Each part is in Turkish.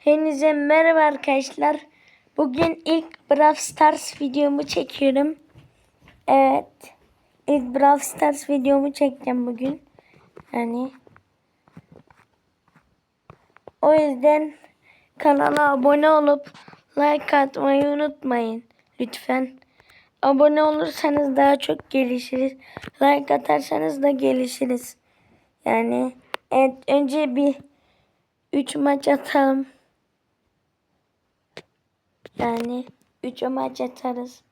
Hepinize merhaba arkadaşlar. Bugün ilk Brawl Stars videomu çekiyorum. Evet. İlk Brawl Stars videomu çekeceğim bugün. Yani. O yüzden kanala abone olup like atmayı unutmayın. Lütfen. Abone olursanız daha çok gelişiriz. Like atarsanız da gelişiriz. Yani evet, önce bir 3 maç atalım. Yani 3 maç atarız.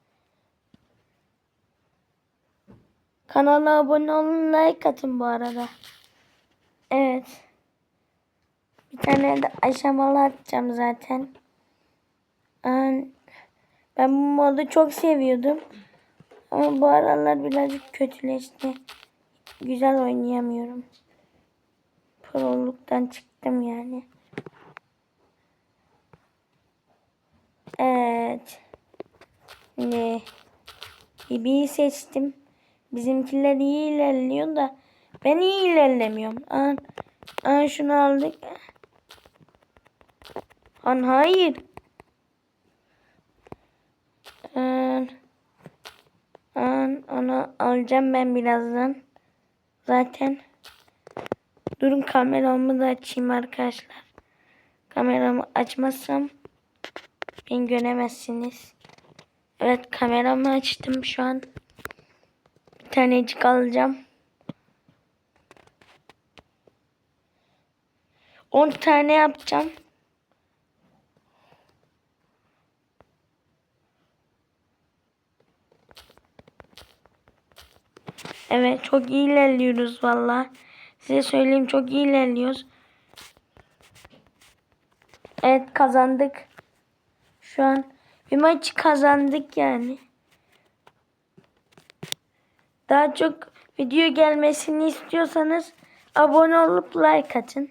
Kanala abone olun, like atın bu arada. Evet. Bir tane de aşamalı atacağım zaten. Ben bu modu çok seviyordum. Ama bu aralar birazcık kötüleşti. Güzel oynayamıyorum. Proluktan çıktım yani. Evet. Şimdi Bibi'yi seçtim. Bizimkiler iyi ilerliyor da ben iyi ilerlemiyorum. An, an şunu aldık. An hayır. An, an onu alacağım ben birazdan. Zaten. Durun kameramı da açayım arkadaşlar. Kameramı açmazsam beni göremezsiniz. Evet kameramı açtım şu an. Bir tanecik alacağım. 10 tane yapacağım. Evet çok iyi ilerliyoruz valla. Size söyleyeyim çok iyi ilerliyoruz. Evet kazandık. Şu an bir maç kazandık yani. Daha çok video gelmesini istiyorsanız abone olup like atın.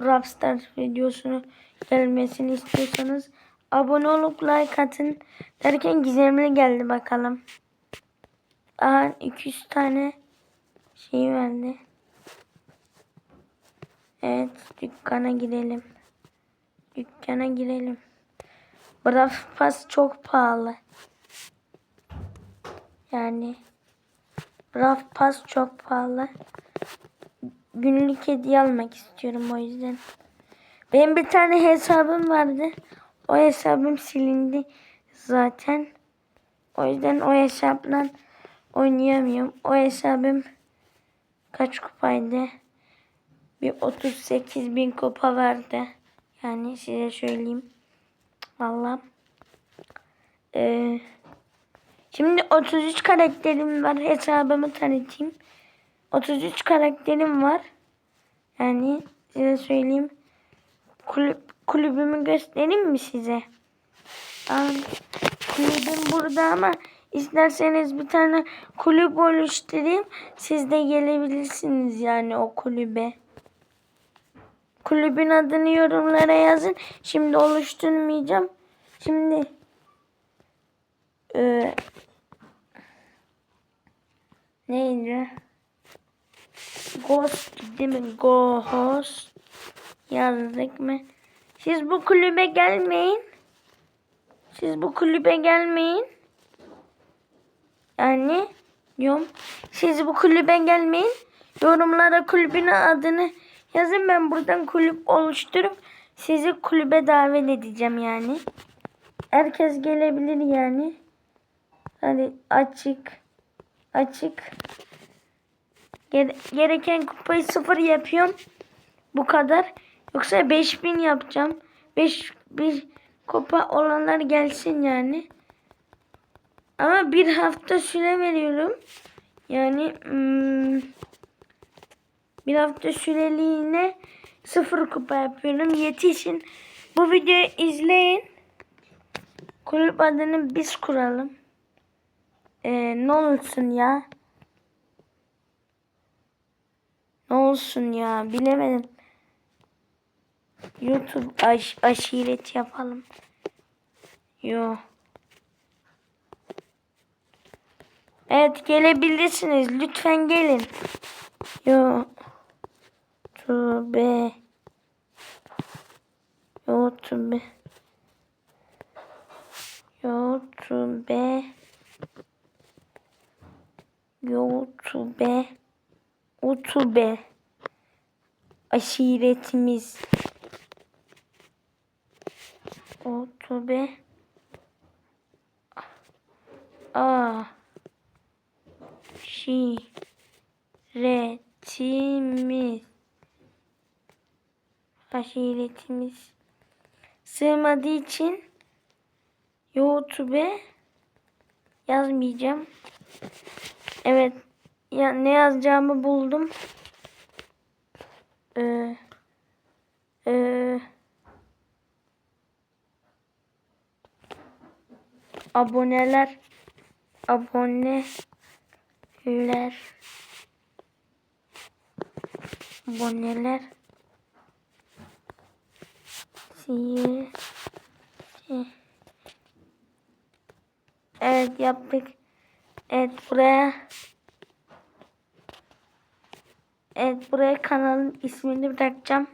Brawl Stars videosunu gelmesini istiyorsanız abone olup like atın. Derken gizemli geldi bakalım. Aha 200 tane şey verdi. Evet dükkana girelim. Dükkana girelim. Brawl çok pahalı. Yani Brawl Pass çok pahalı. Günlük hediye almak istiyorum o yüzden. Benim bir tane hesabım vardı. O hesabım silindi zaten. O yüzden o hesapla oynayamıyorum. O hesabım kaç kupaydı? Bir 38 bin kupa vardı. Yani size söyleyeyim. Valla. Ee, şimdi 33 karakterim var. Hesabımı tanıtayım. 33 karakterim var. Yani size söyleyeyim. Kulüp, kulübümü göstereyim mi size? Aa, kulübüm burada ama isterseniz bir tane kulüp oluşturayım. Siz de gelebilirsiniz yani o kulübe. Kulübün adını yorumlara yazın. Şimdi oluşturmayacağım. Şimdi e, neydi? Ghost değil mi? Ghost yazdık mı? Siz bu kulübe gelmeyin. Siz bu kulübe gelmeyin. Yani diyorum. Siz bu kulübe gelmeyin. Yorumlara kulübün adını yazın. Ben buradan kulüp oluşturup sizi kulübe davet edeceğim yani. Herkes gelebilir yani. Hadi açık. Açık. Gere- gereken kupayı sıfır yapıyorum. Bu kadar. Yoksa 5000 yapacağım. 5 bir kupa olanlar gelsin yani. Ama bir hafta süre veriyorum. Yani hmm, bir hafta süreliğine sıfır kupa yapıyorum. Yetişin. Bu videoyu izleyin. Kulüp adını biz kuralım. Ee, ne olsun ya. Ne olsun ya bilemedim. YouTube aş aşiret yapalım. Yo. Evet gelebilirsiniz. Lütfen gelin. Yo. YouTube. YouTube. YouTube. YouTube. YouTube. Aşiretimiz. YouTube. A. Şiretimiz. Aşiretimiz. Sığmadığı için YouTube'e yazmayacağım. Evet. Ya ne yazacağımı buldum. Ee, ee, aboneler aboneler aboneler siye Evet yaptık. Evet buraya Evet buraya kanalın ismini bırakacağım.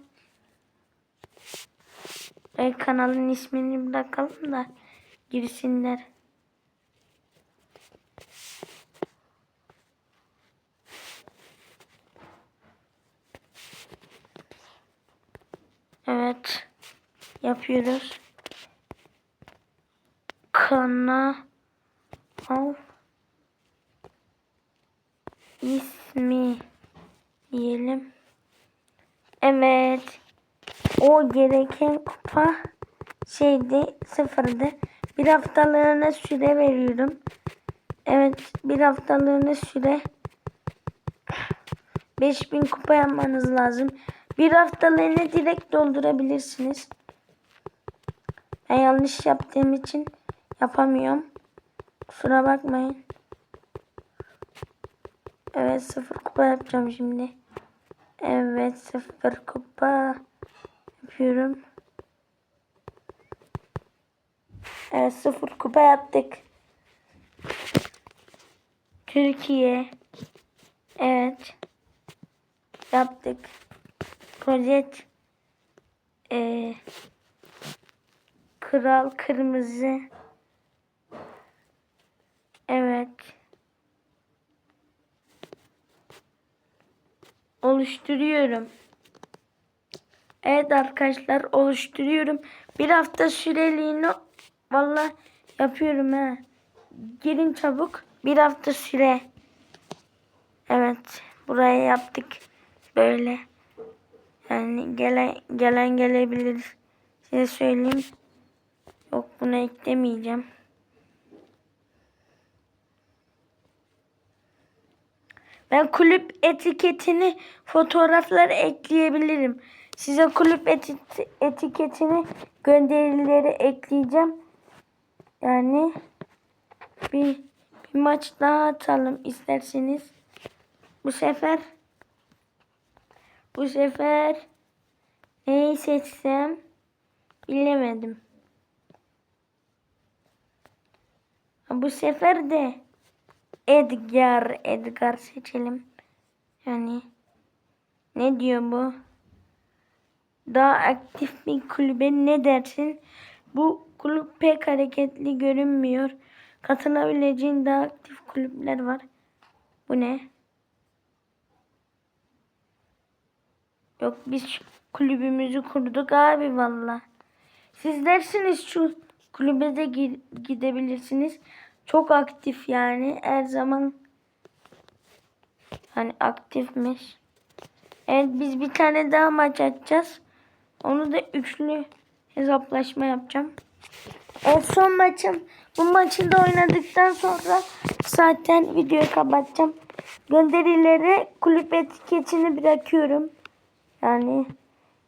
Evet kanalın ismini bırakalım da girsinler. Evet. Yapıyoruz. Kanal ismi diyelim. Evet. O gereken kupa şeydi sıfırdı. Bir haftalığına süre veriyorum. Evet bir haftalığına süre 5000 kupa yapmanız lazım. Bir haftalığını direkt doldurabilirsiniz. Ben yanlış yaptığım için yapamıyorum. Kusura bakmayın. Evet sıfır kupa yapacağım şimdi. Evet sıfır kupa yapıyorum. Evet sıfır kupa yaptık. Türkiye. Evet. Yaptık. Projet. Ee, Kral Kırmızı. Evet. Oluşturuyorum. Evet arkadaşlar oluşturuyorum. Bir hafta süreliğine valla yapıyorum ha. Girin çabuk. Bir hafta süre. Evet. Buraya yaptık. Böyle. Yani gelen gelen gelebilir. Size söyleyeyim. Yok bunu eklemeyeceğim. Ben kulüp etiketini fotoğraflar ekleyebilirim. Size kulüp eti- etiketini gönderileri ekleyeceğim. Yani bir, bir maç daha atalım isterseniz. Bu sefer bu sefer neyi seçsem bilemedim. Ha, Bu sefer de Edgar, Edgar seçelim. Yani ne diyor bu? Daha aktif bir kulübe ne dersin? Bu kulüp pek hareketli görünmüyor. Katılabileceğin daha aktif kulüpler var. Bu ne? Yok biz kulübümüzü kurduk abi valla. Siz dersiniz şu kulübe de gi- gidebilirsiniz. Çok aktif yani her zaman hani aktifmiş. Evet biz bir tane daha maç açacağız. Onu da üçlü hesaplaşma yapacağım. O son maçım. Bu maçı da oynadıktan sonra zaten videoyu kapatacağım. Gönderileri kulüp etiketini bırakıyorum. Yani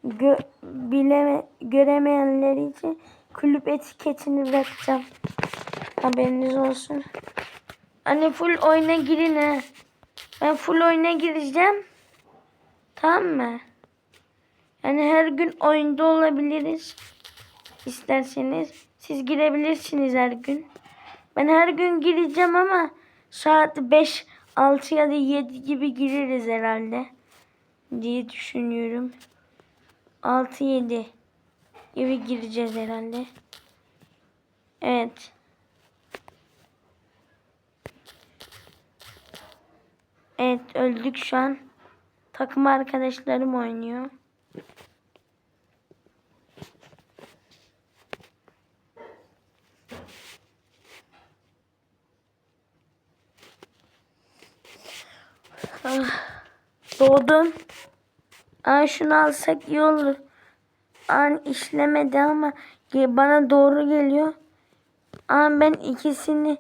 gö bileme göremeyenler için kulüp etiketini bırakacağım. Haberiniz olsun. Hani full oyuna girin ha. Ben full oyuna gireceğim. Tamam mı? Yani her gün oyunda olabiliriz. İsterseniz siz girebilirsiniz her gün. Ben her gün gireceğim ama saat 5, 6 ya da 7 gibi gireriz herhalde diye düşünüyorum. 6 7. gibi gireceğiz herhalde. Evet. Evet öldük şu an. Takım arkadaşlarım oynuyor. Ah, doğdum. Aa, şunu alsak iyi olur. An işlemedi ama bana doğru geliyor. Aa, ben ikisini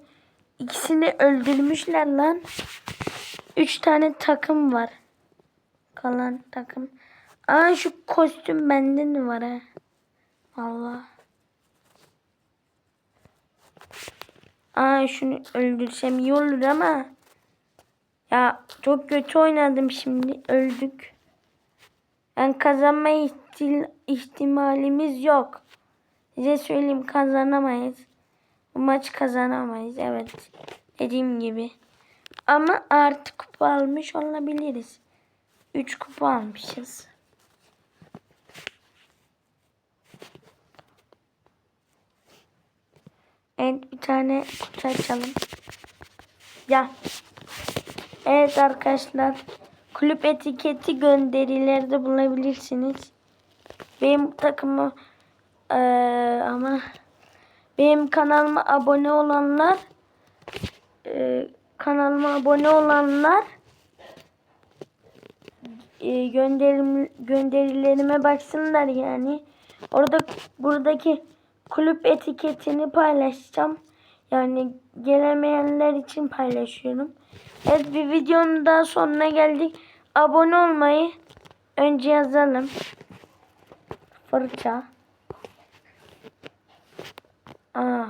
ikisini öldürmüşler lan. Üç tane takım var. Kalan takım. Aa şu kostüm bende mi var ha? Allah. Aa şunu öldürsem iyi olur ama. Ya çok kötü oynadım şimdi. Öldük. Yani kazanma ihtil- ihtimalimiz yok. Size söyleyeyim kazanamayız. Bu maç kazanamayız. Evet. Dediğim gibi. Ama artık kupa almış olabiliriz. 3 kupa almışız. Evet bir tane kutu açalım. Ya. Evet arkadaşlar. Kulüp etiketi gönderilerde bulabilirsiniz. Benim takımı eee, ama benim kanalıma abone olanlar eee, kanalıma abone olanlar eee, gönderim gönderilerime baksınlar yani. Orada buradaki kulüp etiketini paylaşacağım. Yani gelemeyenler için paylaşıyorum. Evet bir videonun daha sonuna geldik. Abone olmayı önce yazalım. Fırça. Aa.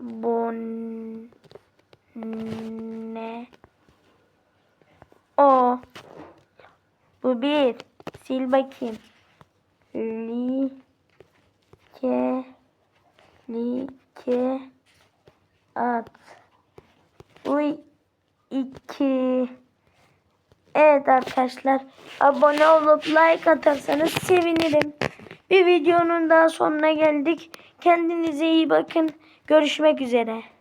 Bonne. O. Bu bir. Sil bakayım. Li. Ke. Li. Ke. At. Uy. iki. Evet arkadaşlar. Abone olup like atarsanız sevinirim. Bir videonun daha sonuna geldik. Kendinize iyi bakın. Görüşmek üzere.